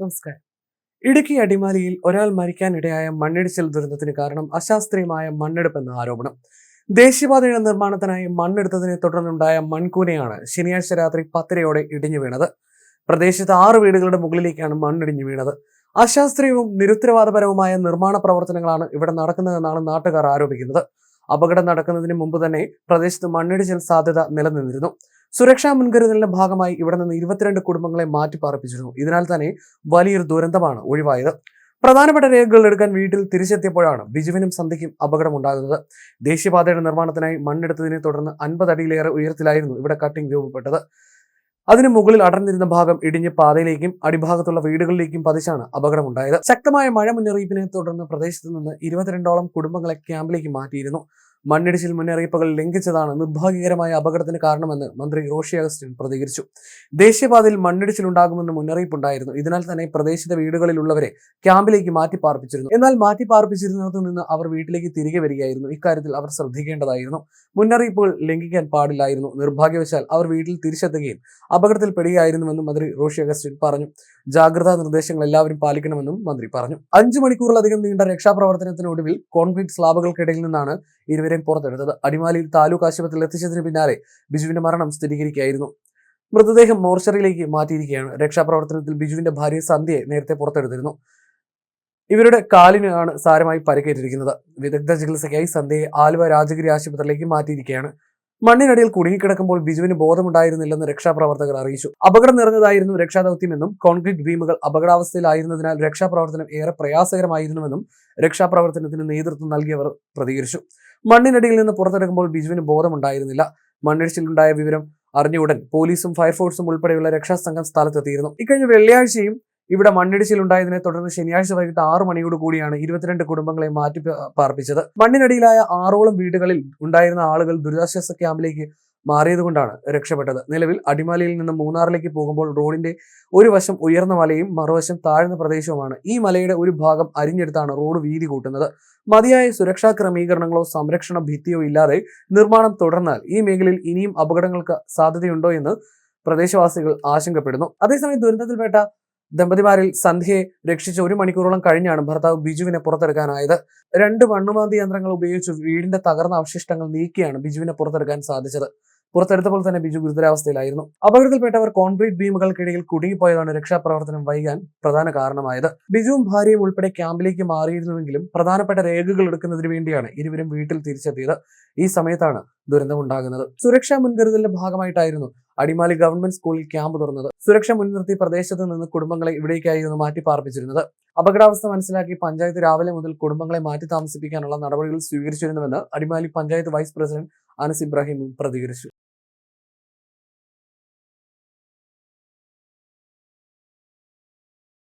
നമസ്കാരം. ഇടുക്കി അടിമാലിയിൽ ഒരാൾ മരിക്കാനിടയായ മണ്ണിടിച്ചിൽ ദുരന്തത്തിന് കാരണം അശാസ്ത്രീയമായ മണ്ണെടുപ്പെന്ന ആരോപണം. ദേശീയപാതയുടെ നിർമ്മാണത്തിനായി മണ്ണെടുത്തതിനെ തുടർന്നുണ്ടായ മൺകൂനയാണ് ശനിയാഴ്ച രാത്രി പത്തരയോടെ ഇടിഞ്ഞു വീണത്. പ്രദേശത്ത് ആറ് വീടുകളുടെ മുകളിലേക്കാണ് മണ്ണിടിഞ്ഞു വീണത്. അശാസ്ത്രീയവും നിരുത്തരവാദപരവുമായ നിർമ്മാണ പ്രവർത്തനങ്ങളാണ് ഇവിടെ നടക്കുന്നതെന്നാണ് നാട്ടുകാർ ആരോപിക്കുന്നത്. അപകടം നടക്കുന്നതിന് മുമ്പ് തന്നെ പ്രദേശത്ത് മണ്ണിടിച്ചിൽ സാധ്യത നിലനിന്നിരുന്നു. സുരക്ഷാ മുൻകരുതലിന്റെ ഭാഗമായി ഇവിടെ നിന്ന് ഇരുപത്തിരണ്ട് കുടുംബങ്ങളെ മാറ്റിപ്പാർപ്പിച്ചിരുന്നു. ഇതിനാൽ തന്നെ വലിയൊരു ദുരന്തമാണ് ഒഴിവായത്. പ്രധാനപ്പെട്ട രേഖകൾ എടുക്കാൻ വീട്ടിൽ തിരിച്ചെത്തിയപ്പോഴാണ് ബിജുവിനും സന്ധ്യയ്ക്കും അപകടമുണ്ടാകുന്നത്. ദേശീയപാതയുടെ നിർമ്മാണത്തിനായി മണ്ണെടുത്തതിനെ തുടർന്ന് അൻപത് അടിയിലേറെ ഉയരത്തിലായിരുന്നു ഇവിടെ കട്ടിംഗ് രൂപപ്പെട്ടത്. അതിനു മുകളിൽ അടർന്നിരുന്ന ഭാഗം ഇടിഞ്ഞ് പാതയിലേക്കും അടിഭാഗത്തുള്ള വീടുകളിലേക്കും പതിച്ചാണ് അപകടമുണ്ടായത്. ശക്തമായ മഴ മുന്നറിയിപ്പിനെ തുടർന്ന് പ്രദേശത്ത് നിന്ന് ഇരുപത്തിരണ്ടോളം കുടുംബങ്ങളെ ക്യാമ്പിലേക്ക് മാറ്റിയിരുന്നു. മണ്ണിടിച്ചിൽ മുന്നറിയിപ്പുകൾ ലംഘിച്ചതാണ് നിർഭാഗ്യകരമായ അപകടത്തിന് കാരണമെന്ന് മന്ത്രി റോഷി അഗസ്റ്റിൻ പ്രതികരിച്ചു. ദേശീയപാതയിൽ മണ്ണിടിച്ചിൽ ഉണ്ടാകുമെന്ന് മുന്നറിയിപ്പുണ്ടായിരുന്നു. ഇതിനാൽ തന്നെ പ്രദേശത്തെ വീടുകളിലുള്ളവരെ ക്യാമ്പിലേക്ക് മാറ്റി പാർപ്പിച്ചിരുന്നു എന്നാൽ മാറ്റി പാർപ്പിച്ചിരുന്നിടത്ത് നിന്ന് അവർ വീട്ടിലേക്ക് തിരികെ വരികയായിരുന്നു. ഇക്കാര്യത്തിൽ അവർ ശ്രദ്ധിക്കേണ്ടതായിരുന്നു. മുന്നറിയിപ്പുകൾ ലംഘിക്കാൻ പാടില്ലായിരുന്നു. നിർഭാഗ്യവശാൽ അവർ വീട്ടിൽ തിരിച്ചെത്തുകയും അപകടത്തിൽ പെടുകയായിരുന്നുവെന്നും മന്ത്രി റോഷി അഗസ്റ്റിൻ പറഞ്ഞു. ജാഗ്രതാ നിർദ്ദേശങ്ങൾ എല്ലാവരും പാലിക്കണമെന്നും മന്ത്രി പറഞ്ഞു. അഞ്ചു മണിക്കൂറിലധികം നീണ്ട രക്ഷാപ്രവർത്തനത്തിനൊടുവിൽ കോൺക്രീറ്റ് സ്ലാബുകൾക്കിടയിൽ നിന്നാണ് ഇരുവരെയും പുറത്തെടുത്തത് അടിമാലിയിൽ താലൂക്ക് ആശുപത്രിയിൽ എത്തിച്ചതിന് പിന്നാലെ ബിജുവിന്റെ മരണം സ്ഥിരീകരിക്കുകയായിരുന്നു. മൃതദേഹം മോർച്ചറിയിലേക്ക് മാറ്റിയിരിക്കുകയാണ്. രക്ഷാപ്രവർത്തനത്തിൽ ബിജുവിന്റെ ഭാര്യ സന്ധ്യയെ നേരത്തെ പുറത്തെടുത്തിരുന്നു. ഇവരുടെ കാലിനാണ് സാരമായി പരിക്കേറ്റിരിക്കുന്നത്. വിദഗ്ധ ചികിത്സയ്ക്കായി സന്ധ്യയെ ആലുവ രാജഗിരി ആശുപത്രിയിലേക്ക് മാറ്റിയിരിക്കുകയാണ്. മണ്ണിനടിയിൽ കുടുങ്ങിക്കിടക്കുമ്പോൾ ബിജുവിന് ബോധമുണ്ടായിരുന്നില്ലെന്ന് രക്ഷാപ്രവർത്തകർ അറിയിച്ചു. അപകടം നിറഞ്ഞതായിരുന്നു രക്ഷാദൌത്യമെന്നും കോൺക്രീറ്റ് ബീമുകൾ അപകടാവസ്ഥയിലായിരുന്നതിനാൽ രക്ഷാപ്രവർത്തനം ഏറെ പ്രയാസകരമായിരുന്നുവെന്നും രക്ഷാപ്രവർത്തനത്തിന് നേതൃത്വം നൽകിയവർ പ്രതികരിച്ചു. മണ്ണിനടിയിൽ നിന്ന് പുറത്തെടുക്കുമ്പോൾ ബിജുവിന് ബോധമുണ്ടായിരുന്നില്ല. മണ്ണിടിച്ചിലുണ്ടായ വിവരം അറിഞ്ഞ ഉടൻ പോലീസും ഫയർഫോഴ്സും ഉൾപ്പെടെയുള്ള രക്ഷാസംഘം സ്ഥലത്തെത്തിയിരുന്നു. ഇക്കഴിഞ്ഞ വെള്ളിയാഴ്ചയും ഇവിടെ മണ്ണിടിച്ചിലുണ്ടായതിനെ തുടർന്ന് ശനിയാഴ്ച വൈകിട്ട് ആറു മണിയോട് കൂടിയാണ് ഇരുപത്തിരണ്ട് കുടുംബങ്ങളെ മാറ്റി പാർപ്പിച്ചത്. മണ്ണിനടിയിലായ ആറോളം വീടുകളിൽ ഉണ്ടായിരുന്ന ആളുകൾ ദുരിതാശ്വാസ ക്യാമ്പിലേക്ക് മാറിയതുകൊണ്ടാണ് രക്ഷപ്പെട്ടത്. നിലവിൽ അടിമാലിയിൽ നിന്ന് മൂന്നാറിലേക്ക് പോകുമ്പോൾ റോഡിന്റെ ഒരു വശം ഉയർന്ന മലയും മറുവശം താഴ്ന്ന പ്രദേശവുമാണ്. ഈ മലയുടെ ഒരു ഭാഗം അരിഞ്ഞെടുത്താണ് റോഡ് വീതി കൂട്ടുന്നത്. മതിയായ സുരക്ഷാ ക്രമീകരണങ്ങളോ സംരക്ഷണ ഭിത്തിയോ ഇല്ലാതെ നിർമ്മാണം തുടർന്നാൽ ഈ മേഖലയിൽ ഇനിയും അപകടങ്ങൾക്ക് സാധ്യതയുണ്ടോ എന്ന് പ്രദേശവാസികൾ ആശങ്കപ്പെടുന്നു. അതേസമയം ദുരന്തത്തിൽപ്പെട്ട ദമ്പതിമാരിൽ സന്ധ്യയെ രക്ഷിച്ച് ഒരു മണിക്കൂറോളം കഴിഞ്ഞാണ് ഭർത്താവ് ബിജുവിനെ പുറത്തെടുക്കാനായത്. രണ്ട് മണ്ണുമാന്തി യന്ത്രങ്ങൾ ഉപയോഗിച്ച് വീടിന്റെ തകർന്ന അവശിഷ്ടങ്ങൾ നീക്കിയാണ് ബിജുവിനെ പുറത്തെടുക്കാൻ സാധിച്ചത്. പുറത്തെടുത്തപ്പോൾ തന്നെ ബിജു ഗുരുതരാവസ്ഥയിലായിരുന്നു. അപകടത്തിൽപ്പെട്ടവർ കോൺക്രീറ്റ് ബീമുകൾക്കിടയിൽ കുടുങ്ങിപ്പോയതാണ് രക്ഷാപ്രവർത്തനം വൈകാൻ പ്രധാന കാരണമായത്. ബിജുവും ഭാര്യയും ഉൾപ്പെടെ ക്യാമ്പിലേക്ക് മാറിയിരുന്നുവെങ്കിലും പ്രധാനപ്പെട്ട രേഖകൾ എടുക്കുന്നതിന് വേണ്ടിയാണ് ഇരുവരും വീട്ടിൽ തിരിച്ചെത്തിയത്. ഈ സമയത്താണ് ദുരന്തമുണ്ടാകുന്നത്. സുരക്ഷാ മുൻകരുതലിന്റെ ഭാഗമായിട്ടായിരുന്നു അടിമാലി ഗവൺമെന്റ് സ്കൂളിൽ ക്യാമ്പ് തുറന്നത് സുരക്ഷ മുൻനിർത്തി പ്രദേശത്ത് നിന്ന് കുടുംബങ്ങളെ ഇവിടേക്കായിരുന്നു മാറ്റി പാർപ്പിച്ചിരുന്നത്. അപകടാവസ്ഥ മനസ്സിലാക്കി പഞ്ചായത്ത് രാവിലെ മുതൽ കുടുംബങ്ങളെ മാറ്റി താമസിപ്പിക്കാനുള്ള നടപടികൾ സ്വീകരിച്ചിരുന്നുവെന്ന് അടിമാലി പഞ്ചായത്ത് വൈസ് പ്രസിഡന്റ് അനസ് ഇബ്രാഹിമും പ്രതികരിച്ചു.